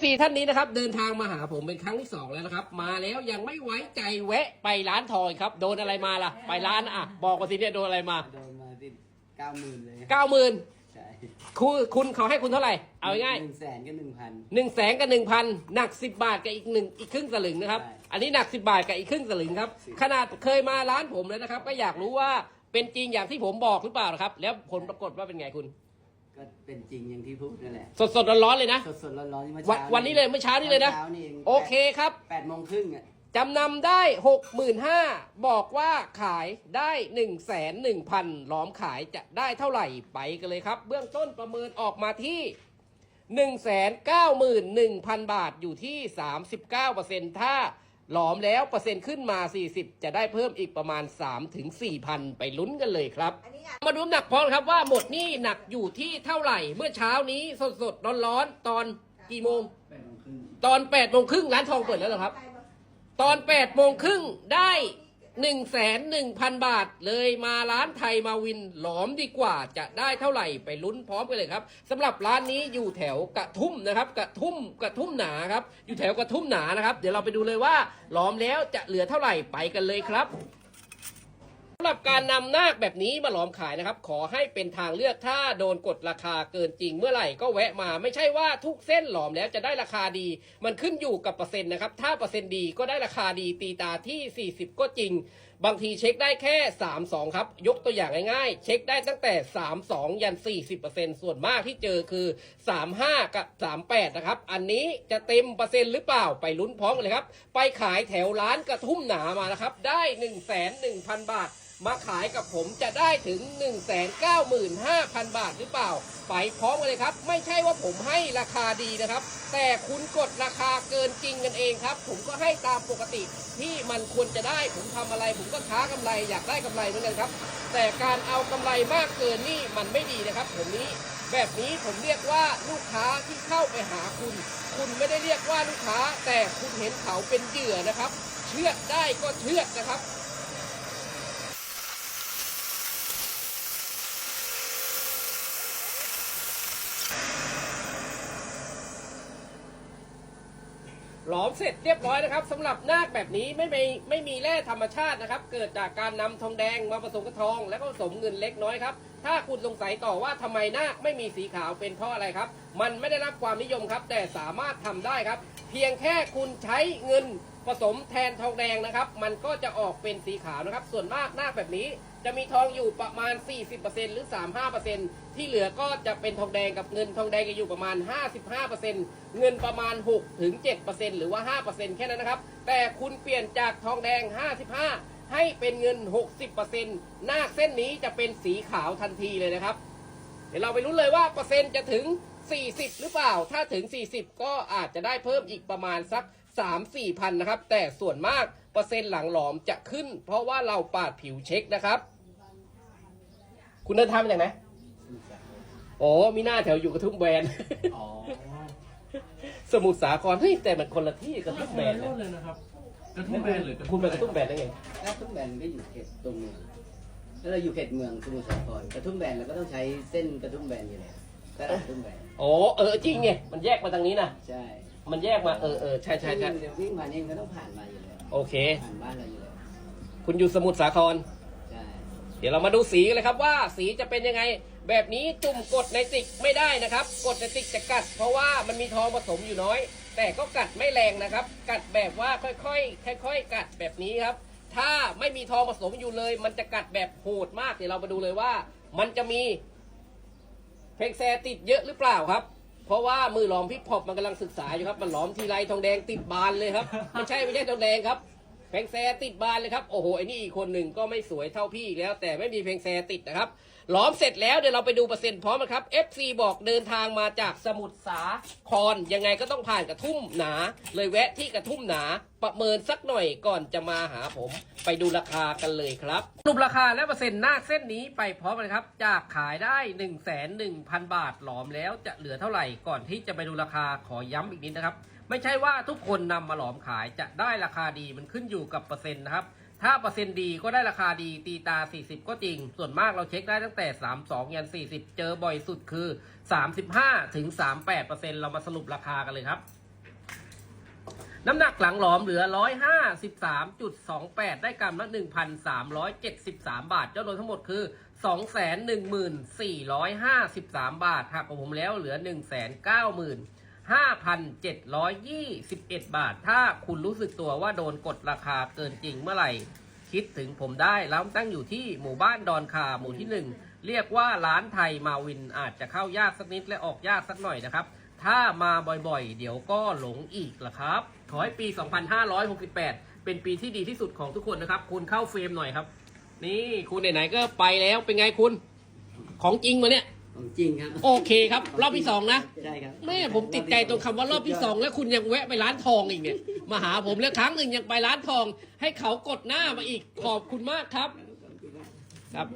FC ท่านนี้นะครับ เดินทางมาหาผมเป็นครั้งที่สองแล้วนะครับ มาแล้วยังไม่ไว้ใจแวะไปร้านทอยครับ โดนอะไรมาล่ะ ไปร้านอะ บอกมาสิเนี่ยโดนอะไรมาโดนมาที่เก้าหมื่นเลยเก้าหมื่นใช่คุณคุณเขาให้คุณเท่าไหร่ เอาง่ายหนึ่งแสนก็หนึ่งพันหนึ่งแสนกับหนึ่งพันหนักสิบบาทกับอีกหนึ่งอีกครึ่งสลึงนะครับใช่อันนี้หนักสิบบาทกับอีกครึ่งสลึงครับสิบขนาดเคยมาร้านผมเลยนะครับ ก็อยากรู้ว่าเป็นจริงอย่างที่ผมบอกหรือเปล่านะครับ แล้วผลปรากฏว่าเป็นไงคุณ ก็เป็นจริงอย่างที่พูดนั่นแหละ สดสดๆร้อนๆเลยนะ สดสดร้อนร้อนๆที่เมื่อวันเช้าวันนี้เลยเมื่อเช้านี้เลยนะเช้านี่เองโอเคครับ แปดโมงครึ่งอะจำนำได้หกหมื่นห้าบอกว่าขายได้หนึ่งแสนหนึ่งพันล้อมขายจะได้เท่าไหร่ไปกันเลยครับ เบื้องต้นประเมินออกมาที่หนึ่งแสนเก้าหมื่นหนึ่งพันบาทอยู่ที่สามสิบเก้าเปอร์เซ็นถ้า หลอมแล้วเปอร์เซ็นต์ขึ้นมา 40 จะได้เพิ่มอีกประมาณ3-4ถึง4,000ไปลุ้นกันเลยครับอันนี้อะมาดูน้ำหนักพร้อมครับว่าหมดหนี่หนักอยู่ที่เท่าไหร่ เมื่อเช้านี้สดๆร้อนๆตอนกี่โมงแปดโมงครึ่งตอน8โมงครึ่งร้านทองเปิดแล้วเหรอครับ ตอน8โมงครึ่งได้ 1นึ่งแสนหนึ่งพันบาทเลยมาร้านไทยมาวินหลอมดีกว่าจะได้เท่าไหร่ไปลุ้นพร้อมกันเลยครับสำหรับร้านนี้อยู่แถวกระทุ่มนะครับ กระทุ่มกระทุ่มหนาครับอยู่แถวกระทุ่มหนานะครับ เดี๋ยวเราไปดูเลยว่าหลอมแล้วจะเหลือเท่าไหร่ไปกันเลยครับำหรับการนำนาคแบบนี้มาหลอมขายนะครับ ขอให้เป็นทางเลือกถ้าโดนกดราคาเกินจริงเมื่อไหร่ก็แวะมาไม่ใช่ว่าทุกเส้นหลอมแล้วจะได้ราคาดี มันขึ้นอยู่กับเปอร์เซ็นต์นะครับ ถ้าเปอร์เซ็นต์ดีก็ได้ราคาดีตีตาที่ 40 ก็จริง บางทีเช็คได้แค่ 32 ครับ ยกตัวอย่างง่ายๆ เช็คได้ตั้งแต่ 32 ยัน 40%ส่วนมากที่เจอคือ 35 กับ 38 นะครับ อันนี้จะเต็มเปอร์เซ็นต์หรือเปล่าไปลุ้นพร้อมกันเลยครับ ไปขายแถวร้านกระทุ่มหนามานะครับ ได้ 1 1 0 0 0 บาท มาขายกับผมจะได้ถึง 195,000 บาทหรือเปล่า ไปพร้อมกันเลยครับ ไม่ใช่ว่าผมให้ราคาดีนะครับ แต่คุณกดราคาเกินจริงกันเองครับ ผมก็ให้ตามปกติที่มันควรจะได้ ผมทำอะไรผมก็ค้ากำไรอยากได้กำไรเหมือนกันครับ แต่การเอากำไรมากเกินนี่มันไม่ดีนะครับ ผมนี้แบบนี้ผมเรียกว่าลูกค้าที่เข้าไปหาคุณ คุณไม่ได้เรียกว่าลูกค้า แต่คุณเห็นเขาเป็นเหยื่อนะครับ เชื่อได้ก็เชื่อนะครับ หลอมเสร็จเรียบร้อยนะครับสำหรับนาคแบบนี้ไม่มีไม่มีแร่ธรรมชาตินะครับ เกิดจากการนำทองแดงมาผสมกับทอง แล้วก็ผสมเงินเล็กน้อยครับ ถ้าคุณสงสัยต่อว่าทำไมนาคไม่มีสีขาวเป็นเพราะอะไรครับ มันไม่ได้รับความนิยมครับ แต่สามารถทำได้ครับ เพียงแค่คุณใช้เงินผสมแทนทองแดงนะครับ มันก็จะออกเป็นสีขาวนะครับ ส่วนมากนาคแบบนี้ จะมีทองอยู่ประมาณ 40%หรือ 35%ที่เหลือก็จะเป็นทองแดงกับเงินทองแดงจะอยู่ประมาณ 55%เงินประมาณ 6-7%หรือว่า 5%แค่นั้นนะครับ แต่คุณเปลี่ยนจากทองแดง 55 ให้เป็นเงิน 60%หน้าเส้นนี้จะเป็นสีขาวทันทีเลยนะครับ เดี๋ยวเราไปรู้เลยว่าเปอร์เซ็นต์จะถึง 40 หรือเปล่า ถ้าถึง 40 ก็อาจจะได้เพิ่มอีกประมาณสัก 3-4พันนะครับ แต่ส่วนมาก เปอร์เซ็นต์หลังหลอมจะขึ้น เพราะว่าเราปาดผิวเช็คนะครับ คุณเดินทางมาจากไหนโอ้มีหน้าแถวอยู่กระทุ่มแบน อ๋อสมุทรสาครเฮ้ยแต่มันคนละที่กระทุ่มแบนโน่นะนเลยนะครับกระทุ่มแบนหรือกระคุณไปกระทุ่มแบนได้ไงแล้วทุ่มแบนก็อยู่เขตตัวเมืองแล้วเราอยู่เขตเมืองสมุทรสาครกระทุ่มแบนเราก็ต้องใช้เส้นกระทุ่มแบนอยู่แล้วตลาดทุ่มแบนโอ้เออจริงไงมันแยกมาทางนี้นะใช่มันแยกมาเออเออใช่ใช่ใช่เดี๋ยววิ่งมานี่มันก็ต้องผ่านมาอยู่แล้ว โอเค ผ่านบ้านเราอยู่แล้วคุณอยู่สมุทรสาคร ใช่เดี๋ยวเรามาดูสีกันเลยครับว่าสีจะเป็นยังไง แบบนี้จุ่มกดในติกไม่ได้นะครับ กดในติกจะกัด เพราะว่ามันมีทองผสมอยู่น้อย แต่ก็กัดไม่แรงนะครับ กัดแบบว่าค่อยๆค่อย ๆ กัดแบบนี้ครับ ถ้าไม่มีทองผสมอยู่เลย มันจะกัดแบบโหดมากเดี๋ยวเรามาดูเลยว่า มันจะมีเพลงแซติดเยอะหรือเปล่าครับ เพราะว่ามือหลอมพิกพอปมันกำลังศึกษาอยู่ครับ มันหลอมทีไรทองแดงติดบานเลยครับ ไม่ใช่ไม่ใช่ทองแดงครับ เพลงแซติดบานเลยครับ โอ้โหไอ้นี่อีกคนหนึ่งก็ไม่สวยเท่าพี่แล้ว แต่ไม่มีเพลงแซติดนะครับหลอมเสร็จแล้วเดี๋ยวเราไปดูเปอร์เซ็นต์พร้อมนะครับ FC บอกเดินทางมาจากสมุทรสาครยังไงก็ต้องผ่านกระทุ่มหนา เลยแวะที่กระทุ่มหนาประเมินสักหน่อยก่อนจะมาหาผม ไปดูราคากันเลยครับสรุปราคาและเปอร์เซ็นต์หน้าเส้นนี้ไปพร้อมกันครับ จากขายได้ 1 1 0 0 0 บาทหลอมแล้วจะเหลือเท่าไหร่ก่อนที่จะไปดูราคาขอย้ำอีกนิดนะครับ ไม่ใช่ว่าทุกคนนำมาหลอมขายจะได้ราคาดีมันขึ้นอยู่กับเปอร์เซ็นต์นะครับ ถ้าเปอร์เซ็นต์ดีก็ได้ราคาดีตีตา 40 ก็จริง ส่วนมากเราเช็คได้ตั้งแต่ 32ยัน40 เจอบ่อยสุดคือ 35ถึง38เปอร์เซ็นต์เรามาสรุปราคากันเลยครับ น้ำหนักหลังหลอมเหลือ 153.28 ได้กรัมละ 1,373 บาท เจ้าโดนทั้งหมดคือ214,53 บาทหักของผมแล้วเหลือ 5,721 บาท ถ้าคุณรู้สึกตัวว่าโดนกดราคาเกินจริงเมื่อไหร่ คิดถึงผมได้แล้วตั้งอยู่ที่หมู่บ้านดอนคาหมู่ที่หนึ่งเรียกว่าร้านไทยมาวินอาจจะเข้ายากสักนิดและออกยากสักหน่อยนะครับ ถ้ามาบ่อยๆ เดี๋ยวก็หลงอีกละครับ ขอให้ปี 2568 เป็นปีที่ดีที่สุดของทุกคนนะครับ คุณเข้าเฟรมหน่อยครับ นี่คุณไหนๆก็ไปแล้วเป็นไงคุณ ของจริงมาเนี่ย ของจริงครับโอเคครับ รอบที่สองนะใช่ครับแม่ผมติดใจตรงคำว่ารอบที่สองแล้วคุณยังแวะไปร้านทองอีกเนี่ยมาหาผมแล้วครั้งหนึ่งยังไปร้านทอง ให้เขากดหน้ามาอีกขอบคุณมากครับ ครับ